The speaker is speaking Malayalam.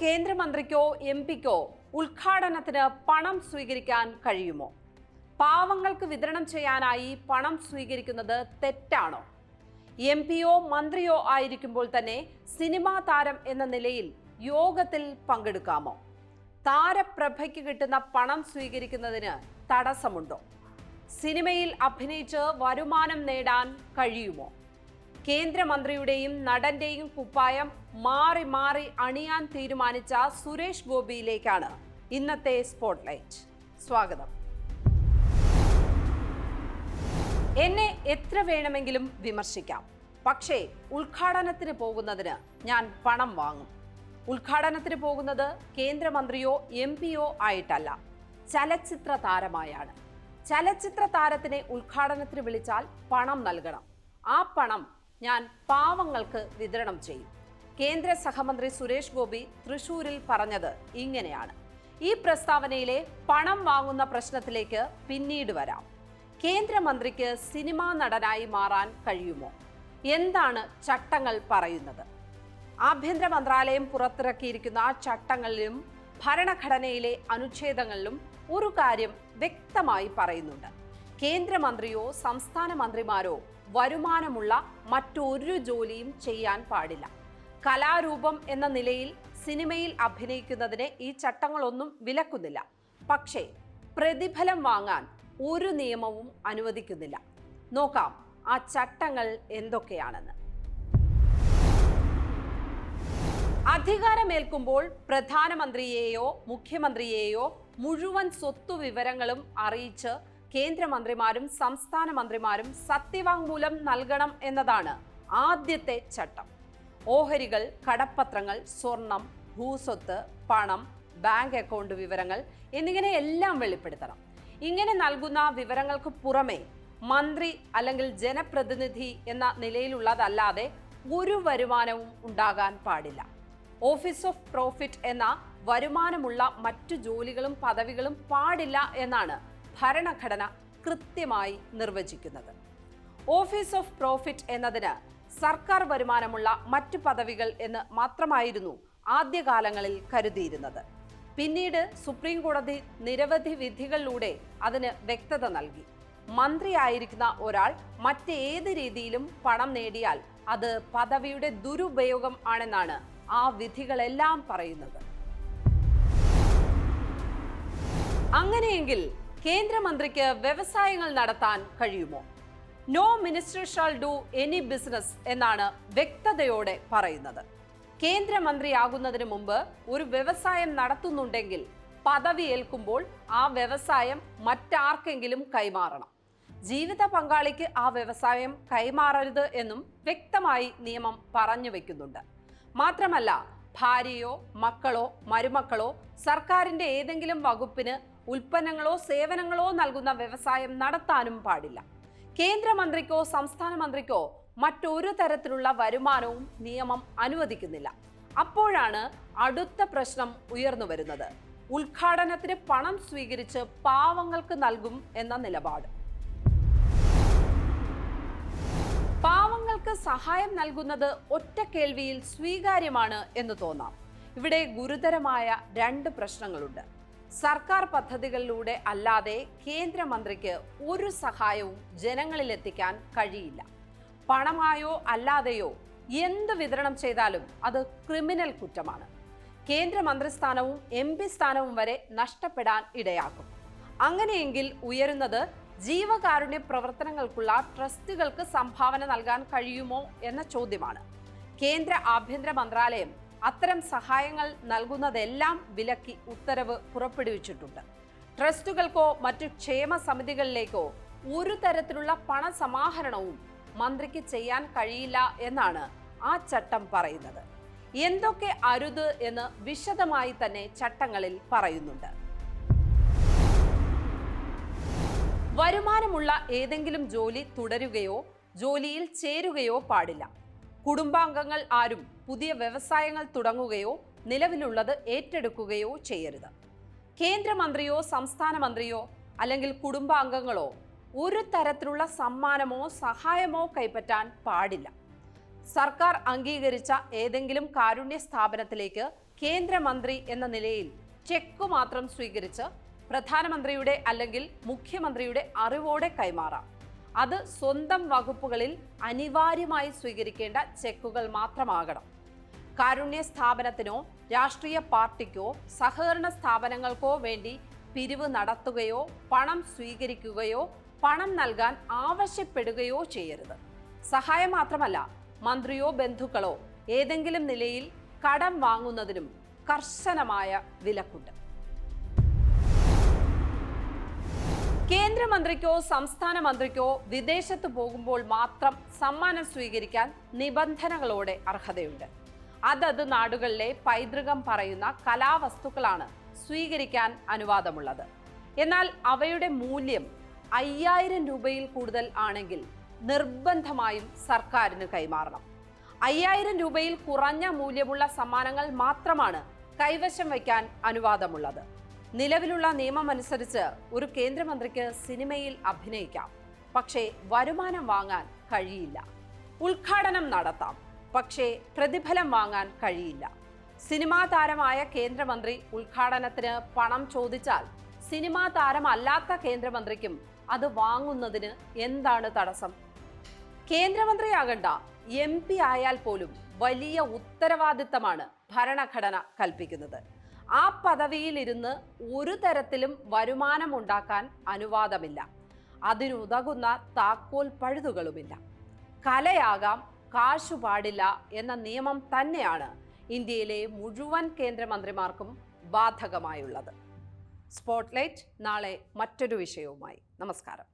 കേന്ദ്രമന്ത്രിക്കോ എം പിക്കോ ഉദ്ഘാടനത്തിന് പണം സ്വീകരിക്കാൻ കഴിയുമോ? പാവങ്ങൾക്ക് വിതരണം ചെയ്യാനായി പണം സ്വീകരിക്കുന്നത് തെറ്റാണോ? എം പിയോ മന്ത്രിയോ ആയിരിക്കുമ്പോൾ തന്നെ സിനിമാ താരം എന്ന നിലയിൽ യോഗത്തിൽ പങ്കെടുക്കാമോ? താരപ്രഭയ്ക്ക് കിട്ടുന്ന പണം സ്വീകരിക്കുന്നതിന് തടസ്സമുണ്ടോ? സിനിമയിൽ അഭിനയിച്ച് വരുമാനം നേടാൻ കഴിയുമോ? കേന്ദ്രമന്ത്രിയുടെയും നടന്റെയും കുപ്പായം മാറി മാറി അണിയാൻ തീരുമാനിച്ച സുരേഷ് ഗോപിയിലേക്കാണ് ഇന്നത്തെ സ്പോട്ട്ലൈറ്റ് സ്വാഗതം. എന്നെ എത്ര വേണമെങ്കിലും വിമർശിക്കാം. പക്ഷേ ഉദ്ഘാടനത്തിന് പോകുന്നതിന് ഞാൻ പണം വാങ്ങും. ഉദ്ഘാടനത്തിന് പോകുന്നത് കേന്ദ്രമന്ത്രിയോ എം പിയോ ആയിട്ടല്ല. ചലച്ചിത്ര താരമായാണ്. ചലച്ചിത്ര താരത്തിനെ ഉദ്ഘാടനത്തിന് വിളിച്ചാൽ പണം നൽകണം. ആ പണം ഞാൻ പാവങ്ങൾക്ക് വിതരണം ചെയ്യും. കേന്ദ്ര സഹമന്ത്രി സുരേഷ് ഗോപി തൃശൂരിൽ പറഞ്ഞത് ഇങ്ങനെയാണ്. ഈ പ്രസ്താവനയിലെ പണം വാങ്ങുന്ന പ്രശ്നത്തിലേക്ക് പിന്നീട് വരാം. കേന്ദ്രമന്ത്രിക്ക് സിനിമാ നടനായി മാറാൻ കഴിയുമോ? എന്താണ് ചട്ടങ്ങൾ പറയുന്നത്? ആഭ്യന്തര മന്ത്രാലയം പുറത്തിറക്കിയിരിക്കുന്ന ചട്ടങ്ങളിലും ഭരണഘടനയിലെ അനുച്ഛേദങ്ങളിലും ഒരു കാര്യം വ്യക്തമായി പറയുന്നുണ്ട്. കേന്ദ്രമന്ത്രിയോ സംസ്ഥാന മന്ത്രിമാരോ വരുമാനമുള്ള മറ്റൊരു ജോലിയും ചെയ്യാൻ പാടില്ല. കലാരൂപം എന്ന നിലയിൽ സിനിമയിൽ അഭിനയിക്കുന്നതിനെ ഈ ചട്ടങ്ങളൊന്നും വിലക്കുന്നില്ല. പക്ഷേ പ്രതിഫലം വാങ്ങാൻ ഒരു നിയമവും അനുവദിക്കുന്നില്ല. നോക്കാം ആ ചട്ടങ്ങൾ എന്തൊക്കെയാണെന്ന്. അധികാരമേൽക്കുമ്പോൾ പ്രധാനമന്ത്രിയെയോ മുഖ്യമന്ത്രിയെയോ മുഴുവൻ സ്വത്തു വിവരങ്ങളും അറിയിച്ച് കേന്ദ്രമന്ത്രിമാരും സംസ്ഥാന മന്ത്രിമാരും സത്യവാങ്മൂലം നൽകണം എന്നതാണ് ആദ്യത്തെ ചട്ടം. ഓഹരികൾ കടപ്പത്രങ്ങൾ സ്വർണം ഭൂസ്വത്ത് പണം ബാങ്ക് അക്കൗണ്ട് വിവരങ്ങൾ എന്നിങ്ങനെ എല്ലാം വെളിപ്പെടുത്തണം. ഇങ്ങനെ നൽകുന്ന വിവരങ്ങൾക്ക് പുറമെ മന്ത്രി അല്ലെങ്കിൽ ജനപ്രതിനിധി എന്ന നിലയിലുള്ളതല്ലാതെ ഒരു വരുമാനവും ഉണ്ടാകാൻ പാടില്ല. ഓഫീസ് ഓഫ് പ്രോഫിറ്റ് എന്ന വരുമാനമുള്ള മറ്റു ജോലികളും പദവികളും പാടില്ല എന്നാണ് ഭരണഘടന കൃത്യമായി നിർവചിക്കുന്നത്. ഓഫീസ് ഓഫ് പ്രോഫിറ്റ് എന്നതിന് സർക്കാർ വരുമാനമുള്ള മറ്റു പദവികൾ എന്ന് മാത്രമായിരുന്നു ആദ്യകാലങ്ങളിൽ കരുതിയിരുന്നത്. പിന്നീട് സുപ്രീം കോടതി നിരവധി വിധികളിലൂടെ അതിന് വ്യക്തത നൽകി. മന്ത്രിയായിരിക്കുന്ന ഒരാൾ മറ്റേത് രീതിയിലും പണം നേടിയാൽ അത് പദവിയുടെ ദുരുപയോഗം ആണെന്നാണ് ആ വിധികളെല്ലാം പറയുന്നത്. അങ്ങനെയെങ്കിൽ കേന്ദ്രമന്ത്രിക്ക് വ്യവസായങ്ങൾ നടത്താൻ കഴിയുമോ? No minister shall do any business എന്നാണ് വ്യക്തതയോടെ പറയുന്നത്. കേന്ദ്രമന്ത്രിയാകുന്നതിന് മുമ്പ് ഒരു വ്യവസായം നടത്തുന്നുണ്ടെങ്കിൽ പദവി ഏൽക്കുമ്പോൾ ആ വ്യവസായം മറ്റാർക്കെങ്കിലും കൈമാറണം. ജീവിത പങ്കാളിക്ക് ആ വ്യവസായം കൈമാറരുത് എന്നും വ്യക്തമായി നിയമം പറഞ്ഞു വെക്കുന്നുണ്ട്. മാത്രമല്ല ഭാര്യയോ മക്കളോ മരുമക്കളോ സർക്കാരിന്റെ ഏതെങ്കിലും വകുപ്പിന് ഉൽപ്പന്നങ്ങളോ സേവനങ്ങളോ നൽകുന്ന വ്യവസായം നടത്താനും പാടില്ല. കേന്ദ്രമന്ത്രിക്കോ സംസ്ഥാന മന്ത്രിക്കോ മറ്റൊരു തരത്തിലുള്ള വരുമാനവും നിയമം അനുവദിക്കുന്നില്ല. അപ്പോഴാണ് അടുത്ത പ്രശ്നം ഉയർന്നു വരുന്നത്. ഉദ്ഘാടനത്തിന് പണം സ്വീകരിച്ച് പാവങ്ങൾക്ക് നൽകും എന്ന നിലപാട്. പാവങ്ങൾക്ക് സഹായം നൽകുന്നത് ഒറ്റ കേൾവിയിൽ സ്വീകാര്യമാണ് എന്ന് തോന്നാം. ഇവിടെ ഗുരുതരമായ രണ്ട് പ്രശ്നങ്ങളുണ്ട്. സർക്കാർ പദ്ധതികളിലൂടെ അല്ലാതെ കേന്ദ്രമന്ത്രിക്ക് ഒരു സഹായവും ജനങ്ങളിലെത്തിക്കാൻ കഴിയില്ല. പണമായോ അല്ലാതെയോ എന്ത് വിതരണം ചെയ്താലും അത് ക്രിമിനൽ കുറ്റമാണ്. കേന്ദ്രമന്ത്രിസ്ഥാനവും എം പി സ്ഥാനവും വരെ നഷ്ടപ്പെടാൻ ഇടയാക്കും. അങ്ങനെയെങ്കിൽ ഉയരുന്നത് ജീവകാരുണ്യ പ്രവർത്തനങ്ങൾക്കുള്ള ട്രസ്റ്റുകൾക്ക് സംഭാവന നൽകാൻ കഴിയുമോ എന്ന ചോദ്യമാണ്. കേന്ദ്ര ആഭ്യന്തര മന്ത്രാലയം അത്തരം സഹായങ്ങൾ നൽകുന്നതെല്ലാം വിലക്കി ഉത്തരവ് പുറപ്പെടുവിച്ചിട്ടുണ്ട്. ട്രസ്റ്റുകൾക്കോ മറ്റു ക്ഷേമ സമിതികളിലേക്കോ ഒരു തരത്തിലുള്ള പണസമാഹരണവും മന്ത്രിക്ക് ചെയ്യാൻ കഴിയില്ല എന്നാണ് ആ ചട്ടം പറയുന്നത്. എന്തൊക്കെ അരുത് എന്ന് വിശദമായി തന്നെ ചട്ടങ്ങളിൽ പറയുന്നുണ്ട്. വരുമാനമുള്ള ഏതെങ്കിലും ജോലി തുടരുകയോ ജോലിയിൽ ചേരുകയോ പാടില്ല. കുടുംബാംഗങ്ങൾ ആരും പുതിയ വ്യവസായങ്ങൾ തുടങ്ങുകയോ നിലവിലുള്ളത് ഏറ്റെടുക്കുകയോ ചെയ്യരുത്. കേന്ദ്രമന്ത്രിയോ സംസ്ഥാന മന്ത്രിയോ അല്ലെങ്കിൽ കുടുംബാംഗങ്ങളോ ഒരു തരത്തിലുള്ള സമ്മാനമോ സഹായമോ കൈപ്പറ്റാൻ പാടില്ല. സർക്കാർ അംഗീകരിച്ച ഏതെങ്കിലും കാരുണ്യ സ്ഥാപനത്തിലേക്ക് കേന്ദ്രമന്ത്രി എന്ന നിലയിൽ ചെക്ക് മാത്രം സ്വീകരിച്ച് പ്രധാനമന്ത്രിയുടെ അല്ലെങ്കിൽ മുഖ്യമന്ത്രിയുടെ അറിവോടെ കൈമാറാം. അത് സ്വന്തം വകുപ്പുകളിൽ അനിവാര്യമായി സ്വീകരിക്കേണ്ട ചെക്കുകൾ മാത്രമാകണം. കാരുണ്യ സ്ഥാപനത്തിനോ രാഷ്ട്രീയ പാർട്ടിക്കോ സഹകരണ സ്ഥാപനങ്ങൾക്കോ വേണ്ടി പിരിവ് നടത്തുകയോ പണം സ്വീകരിക്കുകയോ പണം നൽകാൻ ആവശ്യപ്പെടുകയോ ചെയ്യരുത്. സഹായം മാത്രമല്ല മന്ത്രിയോ ബന്ധുക്കളോ ഏതെങ്കിലും നിലയിൽ കടം വാങ്ങുന്നതിനും കർശനമായ വിലക്കുണ്ട്. കേന്ദ്രമന്ത്രിക്കോ സംസ്ഥാന മന്ത്രിക്കോ വിദേശത്ത് പോകുമ്പോൾ മാത്രം സമ്മാനം സ്വീകരിക്കാൻ നിബന്ധനകളോടെ അർഹതയുണ്ട്. അതത് നാടുകളിലെ പൈതൃകം പറയുന്ന കലാവസ്തുക്കളാണ് സ്വീകരിക്കാൻ അനുവാദമുള്ളത്. എന്നാൽ അവയുടെ മൂല്യം അയ്യായിരം രൂപയിൽ കൂടുതൽ ആണെങ്കിൽ നിർബന്ധമായും സർക്കാരിന് കൈമാറണം. അയ്യായിരം രൂപയിൽ കുറഞ്ഞ മൂല്യമുള്ള സമ്മാനങ്ങൾ മാത്രമാണ് കൈവശം വയ്ക്കാൻ അനുവാദമുള്ളത്. നിലവിലുള്ള നിയമമനുസരിച്ച് ഒരു കേന്ദ്രമന്ത്രിക്ക് സിനിമയിൽ അഭിനയിക്കാം. പക്ഷേ വരുമാനം വാങ്ങാൻ കഴിയില്ല. ഉദ്ഘാടനം നടത്താം. പക്ഷേ പ്രതിഫലം വാങ്ങാൻ കഴിയില്ല. സിനിമാ താരമായ കേന്ദ്രമന്ത്രി ഉദ്ഘാടനത്തിന് പണം ചോദിച്ചാൽ സിനിമാ താരമല്ലാത്ത കേന്ദ്രമന്ത്രിക്കും അത് വാങ്ങുന്നതിന് എന്താണ് തടസ്സം? കേന്ദ്രമന്ത്രിയാകണ്ട എം പി ആയാൽ പോലും വലിയ ഉത്തരവാദിത്തമാണ് ഭരണഘടന കൽപ്പിക്കുന്നത്. ആ പദവിയിലിരുന്ന് ഒരു തരത്തിലും വരുമാനമുണ്ടാക്കാൻ അനുവാദമില്ല. അതിനുതകുന്ന താക്കോൽ പഴുതുകളുമില്ല. കലയാകാം കാശു പാടില്ല എന്ന നിയമം തന്നെയാണ് ഇന്ത്യയിലെ മുഴുവൻ കേന്ദ്രമന്ത്രിമാർക്കും ബാധകമായുള്ളത്. സ്പോട്ട്ലൈറ്റ് നാളെ മറ്റൊരു വിഷയവുമായി. നമസ്കാരം.